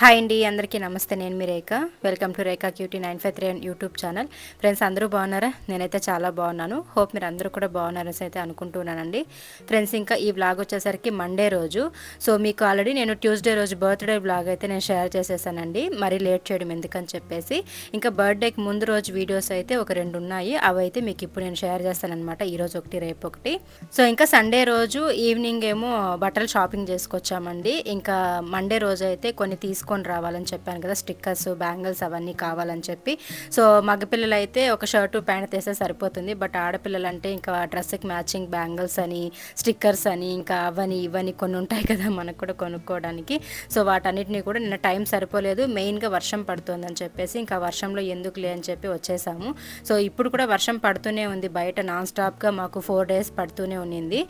Hi అండి అందరికీ నమస్తే. నేను మీ Rekha. Welcome to Rekha cutie nine five three YouTube channel friends అందరూ బాగున్నారా? నేనైతే చాలా బాగున్నాను. హోప్ మీరు అందరూ కూడా బాగున్నారని అయితే అనుకుంటున్నానండి ఫ్రెండ్స్ ఇంకా ఈ బ్లాగ్ వచ్చేసరికి మండే రోజు. సో మీకు ఆల్రెడీ నేను ట్యూస్డే రోజు బర్త్డే బ్లాగ్ అయితే నేను షేర్ చేసేసానండి. మరీ లేట్ చేయడం ఎందుకని చెప్పేసి. ఇంకా బర్త్డేకి ముందు రోజు వీడియోస్ అయితే ఒక రెండు ఉన్నాయి. అవి అయితే మీకు ఇప్పుడు నేను షేర్ చేస్తానమాట ఈ రోజు ఒకటి రేపు ఒకటి. సో ఇంకా సండే రోజు ఈవినింగ్ ఏమో బట్టలు షాపింగ్ చేసుకొచ్చామండి. ఇంకా మండే రోజు అయితే కొన్ని తీసుకొని రావాలని చెప్పాను కదా స్టిక్కర్స్ బ్యాంగిల్స్ అవన్నీ కావాలని చెప్పి. సో మగపిల్లలు అయితే ఒక షర్టు ప్యాంట్ తీస్తే సరిపోతుంది. బట్ ఆడపిల్లలు అంటే ఇంకా డ్రెస్కి మ్యాచింగ్ బ్యాంగిల్స్ అని స్టిక్కర్స్ అని ఇంకా అవని ఇవని కొన్ని ఉంటాయి కదా మనకు కూడా కొనుక్కోవడానికి. సో వాటన్నిటిని కూడా నిన్న టైం సరిపోలేదు. మెయిన్గా వర్షం పడుతుందని చెప్పేసి ఇంకా వర్షంలో ఎందుకులే అని చెప్పి వచ్చేసాము. సో ఇప్పుడు కూడా వర్షం పడుతూనే ఉంది. బయట నాన్ స్టాప్గా మాకు ఫోర్ డేస్ పడుతూనే ఉన్నింది.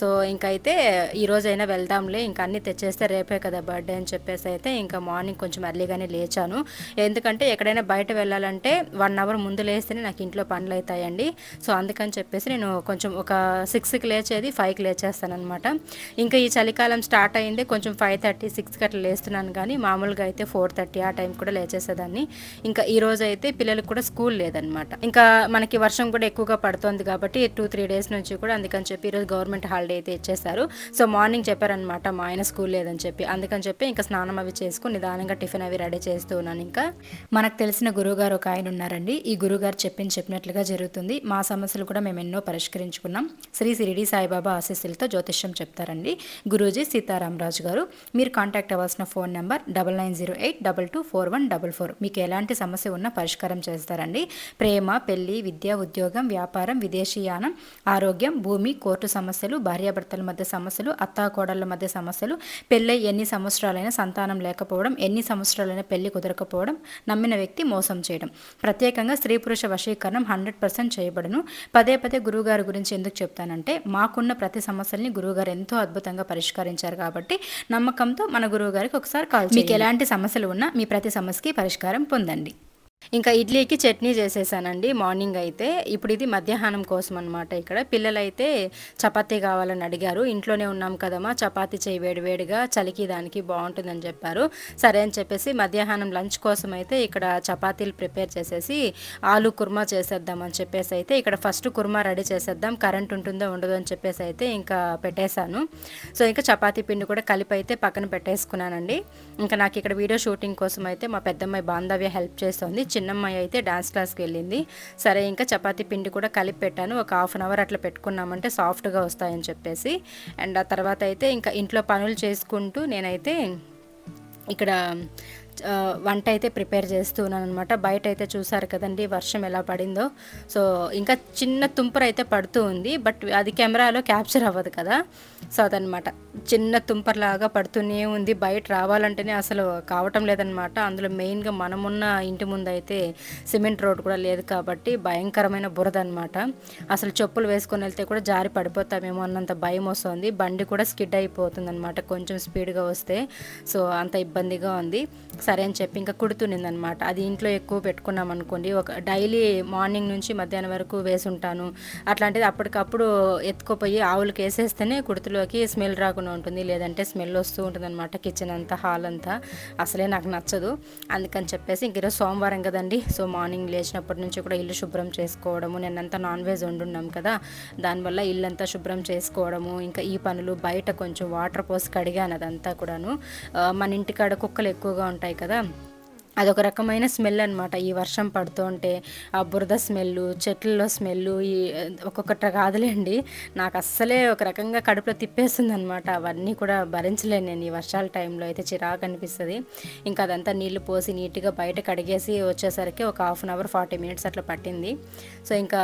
సో ఇంకైతే ఈరోజైనా వెళ్దాంలే ఇంకా అన్నీ తెచ్చేస్తే రేపే కదా బర్త్డే అని చెప్పేసి అయితే ఇంకా మార్నింగ్ కొంచెం ఎర్లీగానే లేచాను. ఎందుకంటే ఎక్కడైనా బయట వెళ్ళాలంటే వన్ అవర్ ముందు లేస్తేనే నాకు ఇంట్లో పనులు అవుతాయండి సో అందుకని చెప్పేసి నేను కొంచెం ఒక సిక్స్కి లేచేది ఫైవ్కి లేచేస్తానమాట ఇంకా ఈ చలికాలం స్టార్ట్ అయింది కొంచెం ఫైవ్ థర్టీ సిక్స్కి అట్లా లేస్తున్నాను కానీ మామూలుగా అయితే ఫోర్ థర్టీ ఆ టైం కూడా లేచేసేదాన్ని. ఇంకా ఈ రోజు అయితే పిల్లలకు కూడా స్కూల్ లేదనమాట ఇంకా మనకి వర్షం కూడా ఎక్కువగా పడుతుంది కాబట్టి టూ త్రీ డేస్ నుంచి కూడా అందుకని చెప్పి ఈరోజు గవర్నమెంట్ హాలిడే అయితే ఇచ్చేసారు సో మార్నింగ్ చెప్పారనమాట మా ఆయన స్కూల్ లేదని చెప్పి. అందుకని చెప్పి ఇంకా స్నానం అవి చేసి తీసుకుని నిదానంగా టిఫిన్ అవి రెడీ చేస్తూ ఉన్నాను. ఇంకా మనకు తెలిసిన గురువుగారు ఒక ఆయన ఉన్నారండి. ఈ గురువుగారు చెప్పింది చెప్పినట్లుగా జరుగుతుంది. మా సమస్యలు కూడా మేము ఎన్నో పరిష్కరించుకున్నాం. శ్రీ సిరిడి సాయిబాబా ఆశీస్సులతో జ్యోతిష్యం చెప్తారండి. గురూజీ సీతారామరాజు గారు మీరు కాంటాక్ట్ అవ్వాల్సిన phone number double nine zero eight double two four one double four. మీకు ఎలాంటి సమస్య ఉన్నా పరిష్కారం చేస్తారండి. ప్రేమ పెళ్ళి విద్య ఉద్యోగం వ్యాపారం విదేశీయానం ఆరోగ్యం భూమి కోర్టు సమస్యలు భార్యాభర్తల మధ్య సమస్యలు అత్తాకోడళ్ళ మధ్య సమస్యలు పెళ్ళై ఎన్ని సంవత్సరాలైనా సంతానం లేకపోవడం ఎన్ని సంవత్సరాలైనా పెళ్ళి కుదరకపోవడం నమ్మిన వ్యక్తి మోసం చేయడం. ప్రత్యేకంగా స్త్రీ పురుష వశీకరణం హండ్రెడ్ పర్సెంట్ చేయబడును. పదే పదే గురువుగారి గురించి ఎందుకు చెప్తానంటే మాకున్న ప్రతి సమస్యల్ని గురువుగారు ఎంతో అద్భుతంగా పరిష్కరించారు కాబట్టి నమ్మకంతో మన గురువుగారికి ఒకసారి కాల్ మీకు ఎలాంటి సమస్యలు ఉన్నా మీ ప్రతి సమస్యకి పరిష్కారం పొందండి. ఇంకా ఇడ్లీకి చట్నీ చేసేసానండి. మార్నింగ్ అయితే ఇప్పుడు ఇది మధ్యాహ్నం కోసం అనమాట ఇక్కడ. పిల్లలైతే చపాతీ కావాలని అడిగారు. ఇంట్లోనే ఉన్నాం కదమ్మా చపాతీ చేయి వేడి వేడిగా చలికి దానికి బాగుంటుందని చెప్పారు. సరే అని చెప్పేసి మధ్యాహ్నం లంచ్ కోసం అయితే ఇక్కడ చపాతీలు ప్రిపేర్ చేసేసి ఆలు కుర్మా చేసేద్దాం అని చెప్పేసి అయితే ఇక్కడ ఫస్ట్ కుర్మా రెడీ చేసేద్దాం. కరెంట్ ఉంటుందో ఉండదో అని చెప్పేసి అయితే ఇంకా పెట్టేశాను. సో ఇంకా చపాతీ పిండి కూడా కలిపి అయితే పక్కన పెట్టేసుకున్నానండి. ఇంకా నాకు ఇక్కడ వీడియో షూటింగ్ కోసం అయితే మా పెద్దమ్మాయి బాంధవ్య హెల్ప్ చేస్తుంది. చిన్నమ్మాయి అయితే డాన్స్ క్లాస్కి వెళ్ళింది. సరే ఇంకా చపాతీ పిండి కూడా కలిపి పెట్టాను. ఒక హాఫ్ అన్ అవర్ అట్లా పెట్టుకున్నామంటే సాఫ్ట్గా వస్తాయని చెప్పేసి. అండ్ ఆ తర్వాత అయితే ఇంకా ఇంట్లో పనులు చేసుకుంటూ నేనైతే ఇక్కడ వంట అయితే ప్రిపేర్ చేస్తున్నాను అనమాట బయట అయితే చూసారు కదండి వర్షం ఎలా పడిందో. సో ఇంకా చిన్న తుంపర అయితే పడుతూ ఉంది. బట్ అది కెమెరాలో క్యాప్చర్ అవ్వదు కదా. సో అదనమాట చిన్న తుంపర్లాగా పడుతూనే ఉంది. బయట రావాలంటేనే అసలు కావటం లేదనమాట అందులో మెయిన్గా మనమున్న ఇంటి ముందు అయితే సిమెంట్ రోడ్ కూడా లేదు కాబట్టి భయంకరమైన బురద అనమాట అసలు చెప్పులు వేసుకొని వెళ్తే కూడా జారి పడిపోతామేమో అన్నంత భయం వస్తుంది. బండి కూడా స్కిడ్ అయిపోతుంది అనమాట కొంచెం స్పీడ్గా వస్తే. సో అంత ఇబ్బందిగా ఉంది. సరే అని చెప్పి ఇంకా కుడుతునింది అనమాట అది ఇంట్లో ఎక్కువ పెట్టుకున్నాం అనుకోండి. ఒక డైలీ మార్నింగ్ నుంచి మధ్యాహ్నం వరకు వేసుంటాను. అట్లాంటిది అప్పటికప్పుడు ఎత్తుకుపోయి ఆవులకి వేసేస్తేనే కుర్తులోకి స్మెల్ రాకుండా ఉంటుంది. లేదంటే స్మెల్ వస్తూ ఉంటుంది అనమాట కిచెన్ అంతా హాల్ అంతా. అసలే నాకు నచ్చదు. అందుకని చెప్పేసి ఇంక ఈరోజు సోమవారం కదండి. సో మార్నింగ్ లేచినప్పటి నుంచి కూడా ఇల్లు శుభ్రం చేసుకోవడము నిన్నంతా నాన్ వెజ్ వండున్నాం కదా. దానివల్ల ఇల్లంతా శుభ్రం చేసుకోవడము ఇంకా ఈ పనులు బయట కొంచెం వాటర్ పోసి కడిగాను అదంతా కూడాను. మన ఇంటికాడ కుక్కలు ఎక్కువగా ఉంటాయి కదా. అదొక రకమైన స్మెల్ అనమాట ఈ వర్షం పడుతుంటే ఆ బురద స్మెల్ చెట్లలో స్మెల్ ఈ ఒక్కొక్కట కాదులేండి. నాకు అస్సలే ఒక రకంగా కడుపులో తిప్పేస్తుంది అనమాట అవన్నీ కూడా భరించలేను నేను ఈ వర్షాల టైంలో. అయితే చిరాకు అనిపిస్తుంది. ఇంకా అదంతా నీళ్ళు పోసి నీట్గా బయట కడిగేసి వచ్చేసరికి ఒక half an hour forty minutes అట్లా పట్టింది. సో ఇంకా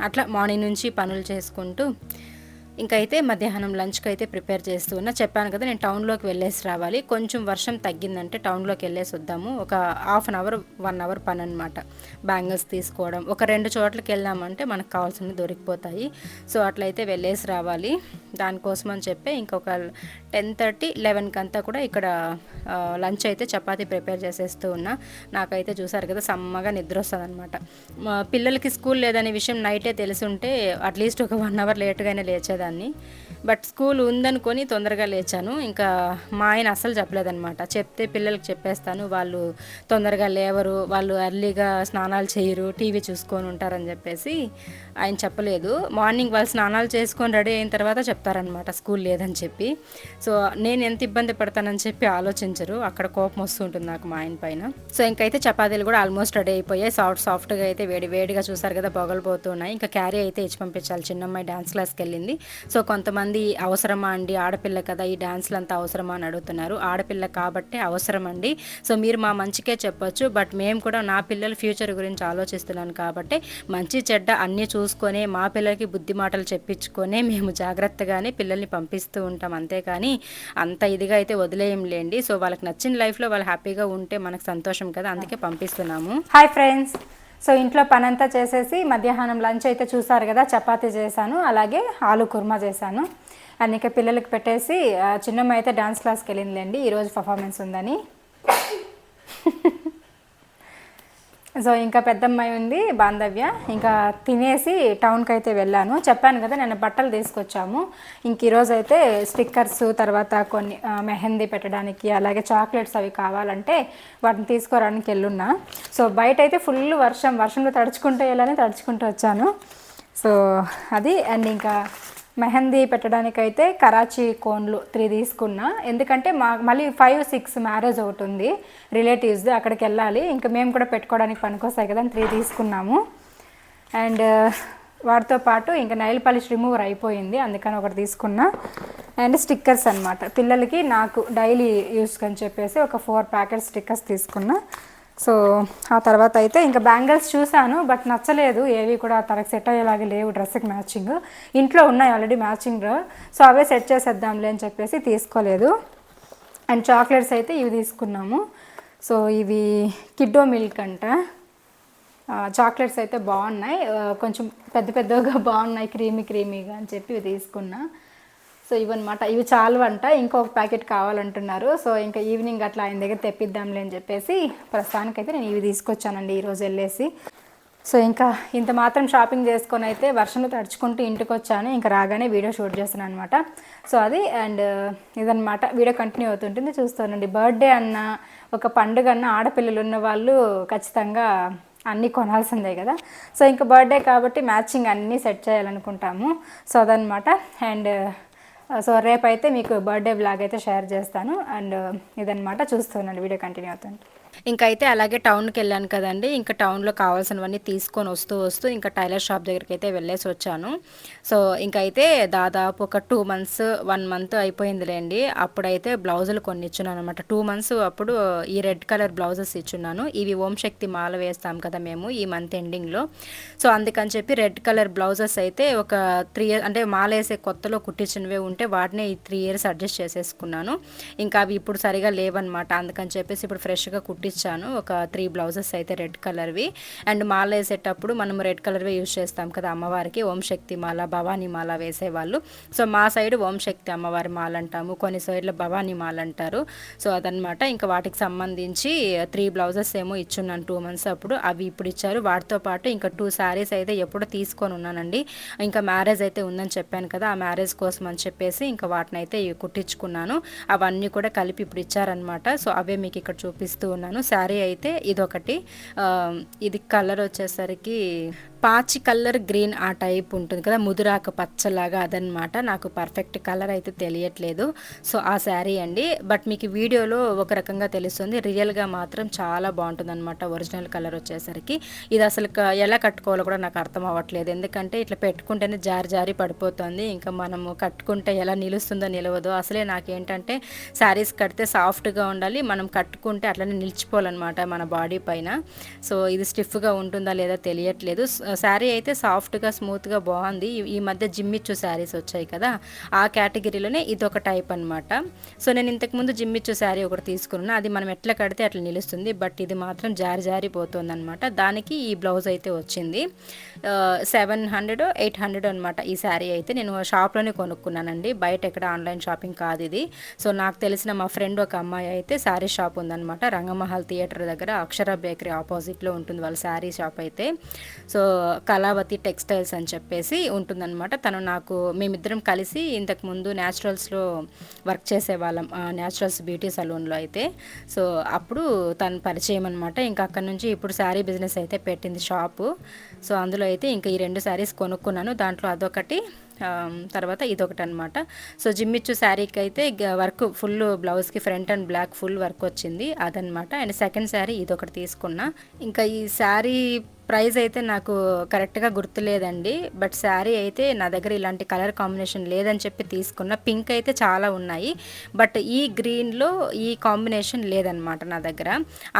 అట్లా మార్నింగ్ నుంచి పనులు చేసుకుంటూ ఇంకా అయితే మధ్యాహ్నం లంచ్కి అయితే ప్రిపేర్ చేస్తూ ఉన్నా. చెప్పాను కదా నేను టౌన్లోకి వెళ్ళేసి రావాలి. కొంచెం వర్షం తగ్గిందంటే టౌన్లోకి వెళ్ళేసి వద్దాము. ఒక half an hour one hour పని అనమాట బ్యాంగిల్స్ తీసుకోవడం. ఒక రెండు చోట్లకి వెళ్ళామంటే మనకు కావాల్సినవి దొరికిపోతాయి. సో అట్లయితే వెళ్ళేసి రావాలి. దానికోసం అని చెప్పి ఇంకొక టెన్ థర్టీ లెవెన్కి అంతా కూడా ఇక్కడ లంచ్ అయితే చపాతీ ప్రిపేర్ చేసేస్తూ ఉన్నా. నాకైతే చూసారు కదా సమ్మగా నిద్ర వస్తుంది అనమాట మా పిల్లలకి స్కూల్ లేదనే విషయం నైటే తెలిసి ఉంటే అట్లీస్ట్ ఒక వన్ అవర్ లేట్గానే లేచేది చేసేదాన్ని బట్ స్కూల్ ఉందనుకొని తొందరగా లేచాను. ఇంకా మా ఆయన అస్సలు చెప్పలేదన్నమాట. చెప్తే పిల్లలకి చెప్పేస్తాను వాళ్ళు తొందరగా లేవరు వాళ్ళు ఎర్లీగా స్నానాలు చేయరు టీవీ చూసుకొని ఉంటారని చెప్పేసి ఆయన చెప్పలేదు. మార్నింగ్ వాళ్ళు స్నానాలు చేసుకొని రెడీ అయిన తర్వాత చెప్తారనమాట స్కూల్ లేదని చెప్పి. సో నేను ఎంత ఇబ్బంది పడతానని చెప్పి ఆలోచించరు. అక్కడ కోపం వస్తుంటుంది నాకు మా ఆయన పైన. సో ఇంకైతే చపాతీలు కూడా ఆల్మోస్ట్ రెడీ అయిపోయాయి. సాఫ్ట్ సాఫ్ట్గా అయితే వేడి వేడిగా చూసారు కదా పొగలిపోతున్నాయి ఇంకా క్యారీ అయితే ఇచ్చి పంపించాలి. చిన్నమ్మాయి డాన్స్ క్లాస్కి వెళ్ళింది. సో కొంతమంది అవసరమా అండి? ఆడపిల్ల కదా ఈ డాన్స్లు అంతా అవసరమా అని అడుగుతున్నారు. ఆడపిల్ల కాబట్టి అవసరం అండి సో మీరు మా మంచికే చెప్పొచ్చు. బట్ మేము కూడా నా పిల్లల ఫ్యూచర్ గురించి ఆలోచిస్తున్నాను కాబట్టి మంచి చెడ్డ అన్నీ చూసుకొని మా పిల్లలకి బుద్ధి మాటలు చెప్పించుకొని మేము జాగ్రత్తగానే పిల్లల్ని పంపిస్తూ ఉంటాం. అంతేకాని అంత ఇదిగా అయితే వదిలేయంలేండి సో వాళ్ళకి నచ్చిన లైఫ్లో వాళ్ళు హ్యాపీగా ఉంటే మనకు సంతోషం కదా అందుకే పంపిస్తున్నాము. Hi friends. సో ఇంట్లో పనంతా చేసేసి మధ్యాహ్నం లంచ్ అయితే చూసారు కదా చపాతీ చేశాను అలాగే ఆలు కుర్మా చేశాను. అండ్ ఇంకా పిల్లలకి పెట్టేసి చిన్నమ్మ అయితే డాన్స్ క్లాస్కి వెళ్ళిందిలేండి ఈరోజు పర్ఫార్మెన్స్ ఉందని. సో ఇంకా పెద్దమ్మాయి ఉంది బాంధవ్య. ఇంకా తినేసి టౌన్కి అయితే వెళ్ళాను. చెప్పాను కదా నేను బట్టలు తీసుకొచ్చాము. ఇంక ఈరోజు అయితే స్టిక్కర్స్ తర్వాత కొన్ని మెహందీ పెట్టడానికి అలాగే చాక్లెట్స్ అవి కావాలంటే వాటిని తీసుకోవడానికి వెళ్ళున్నా. సో బయట అయితే ఫుల్ వర్షం వర్షంలో తడుచుకుంటూ వెళ్ళాలని తడుచుకుంటూ వచ్చాను. సో అది అండ్ ఇంకా మెహందీ పెట్టడానికైతే కరాచీ కోన్లు త్రీ తీసుకున్నా. ఎందుకంటే మా మళ్ళీ ఫైవ్ సిక్స్ మ్యారేజ్ ఒకటి ఉంది. రిలేటివ్స్ అక్కడికి వెళ్ళాలి. ఇంకా మేము కూడా పెట్టుకోవడానికి పనికొస్తాయి కదా త్రీ తీసుకున్నాము. అండ్ uh, వాటితో పాటు ఇంకా నైల్ పాలిష్ రిమూవర్ అయిపోయింది. అందుకని ఒకటి తీసుకున్నా. అండ్ స్టిక్కర్స్ అన్నమాట. పిల్లలకి నాకు డైలీ యూస్ అని చెప్పేసి ఒక ఫోర్ ప్యాకెట్ స్టిక్కర్స్ తీసుకున్నా. సో ఆ తర్వాత అయితే ఇంకా బ్యాంగిల్స్ చూశాను బట్ నచ్చలేదు. ఏవి కూడా తనకు సెట్ అయ్యేలాగా లేవు డ్రెస్కి మ్యాచింగ్. ఇంట్లో ఉన్నాయి ఆల్రెడీ మ్యాచింగ్. సో అవే సెట్ చేసేద్దాంలే అని చెప్పేసి తీసుకోలేదు. అండ్ చాక్లెట్స్ అయితే ఇవి తీసుకున్నాము. సో ఇవి కిడ్డో మిల్క్ అంట. చాక్లెట్స్ అయితే బాగున్నాయి. కొంచెం పెద్ద పెద్దగా బాగున్నాయి క్రీమీ క్రీమీగా అని చెప్పి ఇవి తీసుకున్నా. సో ఇవన్నమాట. ఇవి చాలవంట. అంట ఇంకొక ప్యాకెట్ కావాలంటున్నారు. సో ఇంకా ఈవినింగ్ అట్లా ఆయన దగ్గర తెప్పిద్దాంలే అని చెప్పేసి ప్రస్తుతానికైతే నేను ఇవి తీసుకొచ్చానండి ఈరోజు వెళ్ళేసి. సో ఇంకా ఇంత మాత్రం షాపింగ్ చేసుకొని అయితే వర్షంలో తడుచుకుంటూ ఇంటికి వచ్చాను ఇంకా రాగానే వీడియో షూట్ చేస్తాను అనమాట సో అది అండ్ ఇదన్నమాట. వీడియో కంటిన్యూ అవుతుంటుంది. చూస్తానండి. బర్త్డే అన్న ఒక పండుగ అన్న ఆడపిల్లలు ఉన్న వాళ్ళు ఖచ్చితంగా అన్నీ కొనాల్సిందే కదా. సో ఇంకా బర్త్డే కాబట్టి మ్యాచింగ్ అన్నీ సెట్ చేయాలనుకుంటాము. సో అదనమాట అండ్ Uh, సో రేపైతే మీకు బర్త్డే బ్లాగ్ అయితే షేర్ చేస్తాను. అండ్ uh, ఇదనమాట చూస్తున్నాను. వీడియో కంటిన్యూ అవుతుంది. ఇంకైతే అలాగే టౌన్కి వెళ్ళాను కదండి. ఇంకా టౌన్లో కావాల్సినవన్నీ తీసుకొని వస్తూ వస్తూ ఇంకా టైలర్ షాప్ దగ్గరికి అయితే వెళ్ళేసి వచ్చాను. సో ఇంకైతే దాదాపు ఒక టూ మంత్స్ వన్ మంత్ అయిపోయిందిలేండి. అప్పుడైతే బ్లౌజులు కొన్ని ఇచ్చున్నాను అనమాట టూ మంత్స్ అప్పుడు ఈ రెడ్ కలర్ బ్లౌజెస్ ఇచ్చున్నాను. ఇవి ఓం శక్తి మాల వేస్తాం కదా మేము ఈ మంత్ ఎండింగ్లో. సో అందుకని చెప్పి రెడ్ కలర్ బ్లౌజెస్ అయితే ఒక త్రీ ఇయర్ అంటే మాల వేసే కొత్తలో కుట్టించినవే ఉంటే వాటినే ఈ త్రీ ఇయర్స్ అడ్జస్ట్ చేసేసుకున్నాను. ఇంకా అవి ఇప్పుడు సరిగా లేవన్నమాట. అందుకని చెప్పేసి ఇప్పుడు ఫ్రెష్గా కుట్టించాను ఒక త్రీ బ్లౌజెస్ అయితే రెడ్ కలర్వి. అండ్ మాల వేసేటప్పుడు మనం రెడ్ కలర్వే యూజ్ చేస్తాం కదా అమ్మవారికి. ఓం శక్తి మాల భవానీ మాల వేసేవాళ్ళు. సో మా సైడ్ ఓం శక్తి అమ్మవారి మాల అంటాము. కొన్ని సైడ్లో భవానీ మాల అంటారు. సో అదనమాట ఇంకా వాటికి సంబంధించి త్రీ బ్లౌజెస్ ఏమో ఇచ్చున్నాను టూ మంత్స్ అప్పుడు. అవి ఇప్పుడు ఇచ్చారు. వాటితో పాటు ఇంకా టూ శారీస్ అయితే ఎప్పుడో తీసుకొని ఉన్నానండి. ఇంకా మ్యారేజ్ అయితే ఉందని చెప్పాను కదా ఆ మ్యారేజ్ కోసం అని చెప్పేసి ఇంకా వాటిని అయితే కుట్టించుకున్నాను. అవన్నీ కూడా కలిపి ఇప్పుడు ఇచ్చారనమాట సో అవే మీకు ఇక్కడ చూపిస్తూ ఉన్నాను. శారీ అయితే ఇదొకటి. ఇది కలర్ వచ్చేసరికి పాచి కలర్ గ్రీన్ ఆ టైప్ ఉంటుంది కదా ముదురాకు పచ్చలాగా అదనమాట నాకు పర్ఫెక్ట్ కలర్ అయితే తెలియట్లేదు. సో ఆ శారీ అండి. బట్ మీకు వీడియోలో ఒక రకంగా తెలుస్తుంది. రియల్గా మాత్రం చాలా బాగుంటుంది అనమాట ఒరిజినల్ కలర్ వచ్చేసరికి. ఇది అసలు ఎలా కట్టుకోవాలో కూడా నాకు అర్థం అవ్వట్లేదు. ఎందుకంటే ఇట్లా పెట్టుకుంటేనే జారి జారి పడిపోతుంది. ఇంకా మనము కట్టుకుంటే ఎలా నిలుస్తుందో నిలవదో అసలే నాకేంటంటే శారీస్ కడితే సాఫ్ట్గా ఉండాలి. మనం కట్టుకుంటే అట్లనే నిలిచిపోవాలన్నమాట మన బాడీ పైన. సో ఇది స్టిఫ్గా ఉంటుందా లేదా తెలియట్లేదు. శారీ అయితే సాఫ్ట్గా స్మూత్గా బాగుంది. ఈ- మధ్య జిమ్మిచ్చు శారీస్ వచ్చాయి కదా ఆ కేటగిరీలోనే ఇది ఒక టైప్ అనమాట సో నేను ఇంతకుముందు జిమ్మిచ్చు శారీ ఒకటి తీసుకున్నాను. అది మనం ఎట్లా కడితే అట్లా నిలుస్తుంది. బట్ ఇది మాత్రం జారి జారిపోతుంది అనమాట దానికి ఈ బ్లౌజ్ అయితే వచ్చింది. సెవెన్ హండ్రెడ్ ఎయిట్ హండ్రెడ్ అనమాట ఈ శారీ అయితే నేను షాప్లోనే కొనుక్కున్నానండి. బయట ఎక్కడ ఆన్లైన్ షాపింగ్ కాదు ఇది. సో నాకు తెలిసిన మా ఫ్రెండ్ ఒక అమ్మాయి అయితే శారీ షాప్ ఉందన్నమాట. రంగమహల్ థియేటర్ దగ్గర అక్షర బేకరీ ఆపోజిట్లో ఉంటుంది వాళ్ళ శారీ షాప్ అయితే. సో కళావతి టెక్స్టైల్స్ అని చెప్పేసి ఉంటుందన్నమాట. తను నాకు మేమిద్దరం కలిసి ఇంతకుముందు న్యాచురల్స్లో వర్క్ చేసేవాళ్ళం న్యాచురల్స్ బ్యూటీ సలూన్లో అయితే. సో అప్పుడు తను పరిచయం అనమాట ఇంకా అక్కడ నుంచి ఇప్పుడు శారీ బిజినెస్ అయితే పెట్టింది షాపు. సో అందులో అయితే ఇంకా ఈ రెండు శారీస్ కొనుక్కున్నాను. దాంట్లో అదొకటి తర్వాత ఇదొకటి అనమాట సో జిమ్మిచ్చు శారీకి అయితే వర్క్ ఫుల్ బ్లౌజ్కి front and black full work వచ్చింది అదనమాట అండ్ సెకండ్ శారీ ఇదొకటి తీసుకున్నా. ఇంకా ఈ శారీ ప్రైస్ అయితే నాకు కరెక్ట్గా గుర్తులేదండి. బట్ శారీ అయితే నా దగ్గర ఇలాంటి కలర్ కాంబినేషన్ లేదని చెప్పి తీసుకున్న. పింక్ అయితే చాలా ఉన్నాయి. బట్ ఈ గ్రీన్లో ఈ కాంబినేషన్ లేదనమాట నా దగ్గర.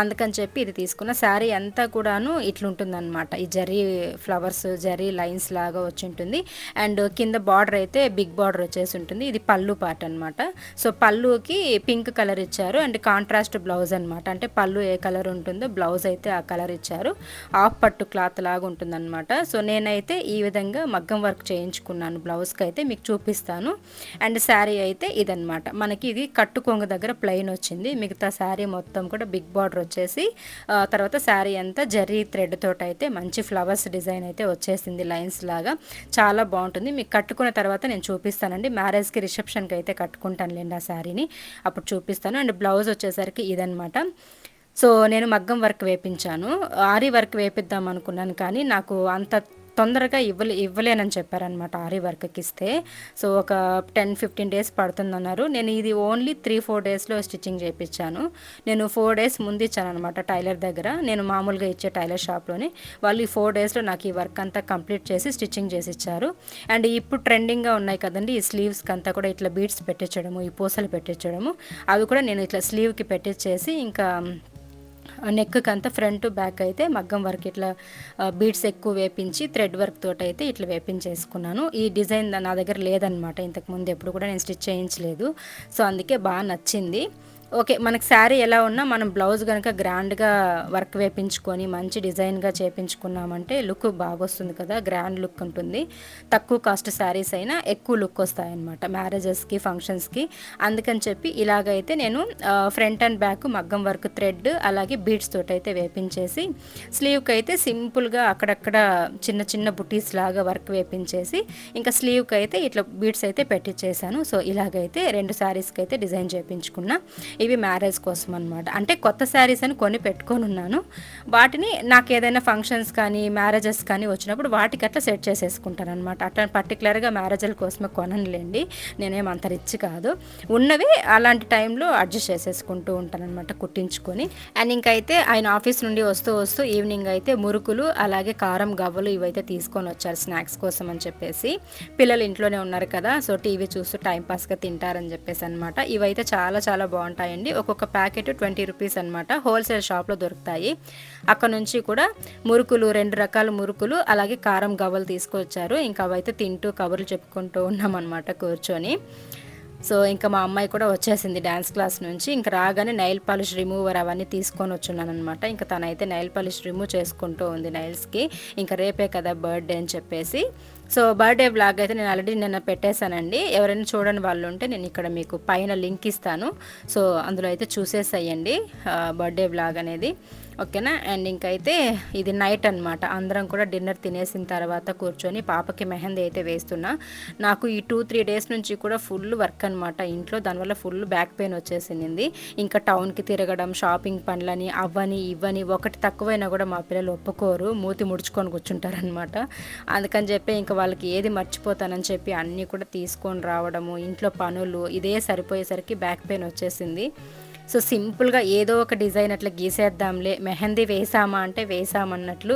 అందుకని చెప్పి ఇది తీసుకున్న. శారీ అంతా కూడాను ఇట్లుంటుందన్నమాట ఈ జరీ ఫ్లవర్స్ జరీ లైన్స్ లాగా వచ్చి ఉంటుంది అండ్ కింద బార్డర్ అయితే బిగ్ బార్డర్ వచ్చేసి ఉంటుంది. ఇది పళ్ళు పార్ట్ అనమాట. సో పళ్ళుకి పింక్ కలర్ ఇచ్చారు. అండ్ కాంట్రాస్ట్ బ్లౌజ్ అనమాట. అంటే పళ్ళు ఏ కలర్ ఉంటుందో బ్లౌజ్ అయితే ఆ కలర్ ఇచ్చారు. ఆఫ్ పట్టు క్లాత్ లాగా ఉంటుందన్నమాట. సో నేనైతే ఈ విధంగా మగ్గం వర్క్ చేయించుకున్నాను. బ్లౌజ్కి అయితే మీకు చూపిస్తాను. అండ్ శారీ అయితే ఇదనమాట మనకి ఇది కట్టుకొంగ దగ్గర ప్లెయిన్ వచ్చింది. మిగతా శారీ మొత్తం కూడా బిగ్ బార్డర్ వచ్చేసి తర్వాత శారీ అంతా జరీ థ్రెడ్ తోటి అయితే మంచి ఫ్లవర్స్ డిజైన్ అయితే వచ్చేసింది లైన్స్ లాగా. చాలా బాగుంటుంది. మీకు కట్టుకున్న తర్వాత నేను చూపిస్తానండి. మ్యారేజ్కి రిసెప్షన్కి అయితే కట్టుకుంటానులేండి ఆ శారీని. అప్పుడు చూపిస్తాను. అండ్ బ్లౌజ్ వచ్చేసరికి ఇదనమాట సో నేను మగ్గం వర్క్ వేపించాను. ఆరి వర్క్ వేపిద్దాం అనుకున్నాను కానీ నాకు అంత తొందరగా ఇవ్వలే ఇవ్వలేనని చెప్పారనమాట ఆరి వర్క్కి ఇస్తే సో ఒక టెన్ ఫిఫ్టీన్ డేస్ పడుతుందన్నారు. నేను ఇది ఓన్లీ త్రీ ఫోర్ డేస్లో స్టిచ్చింగ్ చేయించాను నేను ఫోర్ డేస్ ముందు ఇచ్చాను అనమాట టైలర్ దగ్గర. నేను మామూలుగా ఇచ్చే టైలర్ షాప్లోని. వాళ్ళు ఈ ఫోర్ డేస్లో నాకు ఈ వర్క్ అంతా కంప్లీట్ చేసి స్టిచ్చింగ్ చేసి ఇచ్చారు అండ్ ఇప్పుడు ట్రెండింగ్గా ఉన్నాయి కదండి ఈ స్లీవ్స్కి అంతా కూడా ఇట్లా బీట్స్ పెట్టించడము ఈ పూసలు పెట్టించడము. అవి కూడా నేను ఇట్లా స్లీవ్కి పెట్టించేసి ఇంకా నెక్కి అంతా ఫ్రంట్ బ్యాక్ అయితే మగ్గం వర్క్ ఇట్లా బీడ్స్ ఎక్కువ వేపించి థ్రెడ్ వర్క్ తోటి అయితే ఇట్లా వేపించేసుకున్నాను. ఈ డిజైన్ నా దగ్గర లేదనమాట ఇంతకుముందు ఎప్పుడు కూడా నేను స్టిచ్ చేయించలేదు. సో అందుకే బాగా నచ్చింది. ఓకే మనకి శారీ ఎలా ఉన్నా మనం బ్లౌజ్ కనుక గ్రాండ్గా వర్క్ వేపించుకొని మంచి డిజైన్గా చేపించుకున్నామంటే లుక్ బాగా వస్తుంది కదా గ్రాండ్ లుక్ ఉంటుంది. తక్కువ కాస్ట్ శారీస్ అయినా ఎక్కువ లుక్ వస్తాయన్నమాట మ్యారేజెస్కి ఫంక్షన్స్కి. అందుకని చెప్పి ఇలాగైతే నేను ఫ్రంట్ అండ్ బ్యాక్ మగ్గం వర్క్ థ్రెడ్ అలాగే బీడ్స్ తోటి అయితే వేపించేసి స్లీవ్కి అయితే సింపుల్గా అక్కడక్కడ చిన్న చిన్న బుటీస్ లాగా వర్క్ వేపించేసి ఇంకా స్లీవ్కి అయితే ఇట్లా బీడ్స్ అయితే పెట్టించేసాను సో ఇలాగైతే రెండు శారీస్కి అయితే డిజైన్ చేయించుకున్నా ఇవి మ్యారేజ్ కోసం అనమాట అంటే కొత్త శారీస్ అని కొని పెట్టుకొని ఉన్నాను. వాటిని నాకు ఏదైనా ఫంక్షన్స్ కానీ మ్యారేజెస్ కానీ వచ్చినప్పుడు వాటికి అట్లా సెట్ చేసేసుకుంటాను అనమాట అట్లా పర్టికులర్గా మ్యారేజ్ల కోసమే కొననులేండి. నేనేం అంత రిచ్ కాదు. ఉన్నవి అలాంటి టైంలో అడ్జస్ట్ చేసేసుకుంటూ ఉంటాను అనమాట కుట్టించుకొని. అండ్ ఇంకైతే ఆయన ఆఫీస్ నుండి వస్తూ వస్తూ ఈవినింగ్ అయితే మురుకులు అలాగే కారం గవ్వలు ఇవైతే తీసుకొని వచ్చారు స్నాక్స్ కోసం అని చెప్పేసి. పిల్లలు ఇంట్లోనే ఉన్నారు కదా సో టీవీ చూస్తూ టైంపాస్గా తింటారని చెప్పేసి అనమాట ఇవైతే చాలా చాలా బాగుంటాయి ఉంటాయండి. ఒక్కొక్క ప్యాకెట్ ట్వంటీ రూపీస్ అనమాట హోల్సేల్ షాప్లో దొరుకుతాయి. అక్కడ నుంచి కూడా మురుకులు రెండు రకాల మురుకులు అలాగే కారం గవ్వలు తీసుకొచ్చారు. ఇంకా అవైతే తింటూ కబుర్లు చెప్పుకుంటూ ఉన్నాం అనమాట కూర్చొని. సో ఇంకా మా అమ్మాయి కూడా వచ్చేసింది డ్యాన్స్ క్లాస్ నుంచి. ఇంకా రాగానే నైల్ పాలిష్ రిమూవర్ అవన్నీ తీసుకొని వచ్చున్నానమాట ఇంకా తనైతే నైల్ పాలిష్ రిమూవ్ చేసుకుంటూ ఉంది నైల్స్కి ఇంకా రేపే కదా బర్త్డే అని చెప్పేసి. సో బర్త్డే బ్లాగ్ అయితే నేను ఆల్రెడీ నిన్న పెట్టేశానండి. ఎవరైనా చూడని వాళ్ళు ఉంటే నేను ఇక్కడ మీకు పైన లింక్ ఇస్తాను. సో అందులో అయితే చూసేసేయండి బర్త్డే బ్లాగ్ అనేది. ఓకేనా? అండ్ ఇంకైతే ఇది నైట్ అన్నమాట. అందరం కూడా డిన్నర్ తినేసిన తర్వాత కూర్చొని పాపకి మెహందీ అయితే వేస్తున్నా. నాకు ఈ టూ త్రీ డేస్ నుంచి కూడా ఫుల్ వర్క్ అనమాట ఇంట్లో దానివల్ల ఫుల్ బ్యాక్ పెయిన్ వచ్చేసింది. ఇంకా టౌన్కి తిరగడం షాపింగ్ పనులని అవ్వని ఇవ్వని ఒకటి తక్కువైనా కూడా మా పిల్లలు ఒప్పుకోరు. మూతి ముడుచుకొని కూర్చుంటారనమాట అందుకని చెప్పి ఇంకా వాళ్ళకి ఏది మర్చిపోతానని చెప్పి అన్నీ కూడా తీసుకొని రావడము ఇంట్లో పనులు ఇదే సరిపోయేసరికి బ్యాక్ పెయిన్ వచ్చేసింది. సో సింపుల్గా ఏదో ఒక డిజైన్ అట్లా గీసేద్దాంలే మెహందీ వేసామా అంటే వేసామన్నట్లు.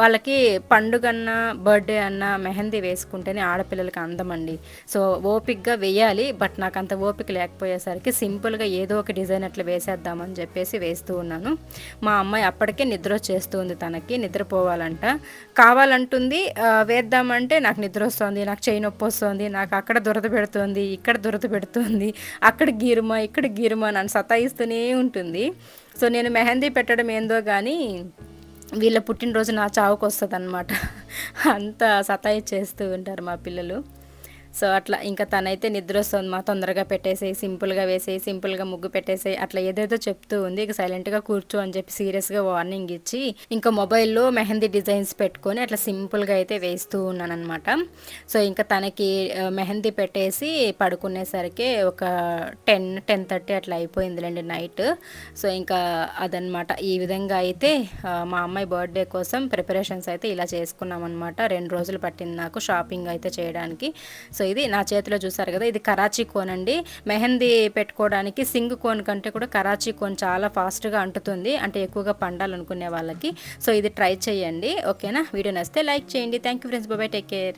వాళ్ళకి పండుగ అన్నా బర్త్డే అన్నా మెహందీ వేసుకుంటేనే ఆడపిల్లలకి అందమండి. సో ఓపిక్గా వేయాలి బట్ నాకు అంత ఓపిక లేకపోయేసరికి సింపుల్గా ఏదో ఒక డిజైన్ అట్లా వేసేద్దామని చెప్పేసి వేస్తూ ఉన్నాను. మా అమ్మాయి అప్పటికే నిద్ర వచ్చేస్తుంది తనకి నిద్రపోవాలంట. కావాలంటుంది వేద్దామంటే నాకు నిద్ర వస్తుంది నాకు చేయి నొప్పి వస్తుంది నాకు అక్కడ దురద పెడుతుంది ఇక్కడ దురద పెడుతుంది అక్కడ గీరుమా ఇక్కడ గీరుమా నన్ను సతాయిస్తూనే ఉంటుంది. సో నేను మెహందీ పెట్టడం ఏందో కానీ వీళ్ళ పుట్టినరోజు నా చావుకు వస్తుంది అనమాట అంత సతాయి చేస్తూ ఉంటారు మా పిల్లలు. సో అట్లా ఇంకా తనైతే నిద్ర వస్తుంది మా తొందరగా పెట్టేసేయి సింపుల్గా వేసేయి సింపుల్గా ముగ్గు పెట్టేసేయి అట్లా ఏదేదో చెప్తూ ఉంది. ఇక సైలెంట్గా కూర్చో అని చెప్పి సీరియస్గా వార్నింగ్ ఇచ్చి ఇంకా మొబైల్లో మెహందీ డిజైన్స్ పెట్టుకొని అట్లా సింపుల్గా అయితే వేస్తూ ఉన్నాను అనమాట సో ఇంకా తనకి మెహందీ పెట్టేసి పడుకునేసరికి ఒక టెన్ టెన్ థర్టీ అట్లా అయిపోయిందిలేండి నైట్. సో ఇంకా అదనమాట ఈ విధంగా అయితే మా అమ్మాయి బర్త్డే కోసం ప్రిపరేషన్స్ అయితే ఇలా చేసుకున్నాం అనమాట రెండు రోజులు పట్టింది నాకు షాపింగ్ అయితే చేయడానికి. సో సో ఇది నా చేతిలో చూసారు కదా ఇది కరాచీ కోన్ అండి. మెహందీ పెట్టుకోవడానికి సింగ్ కోన్ కంటే కూడా కరాచీ కోన్ చాలా ఫాస్ట్గా అంటుతుంది అంటే ఎక్కువగా పండాలనుకునే వాళ్ళకి. సో ఇది ట్రై చేయండి ఓకేనా? వీడియో నచ్చితే లైక్ చేయండి. Thank you friends bye bye take care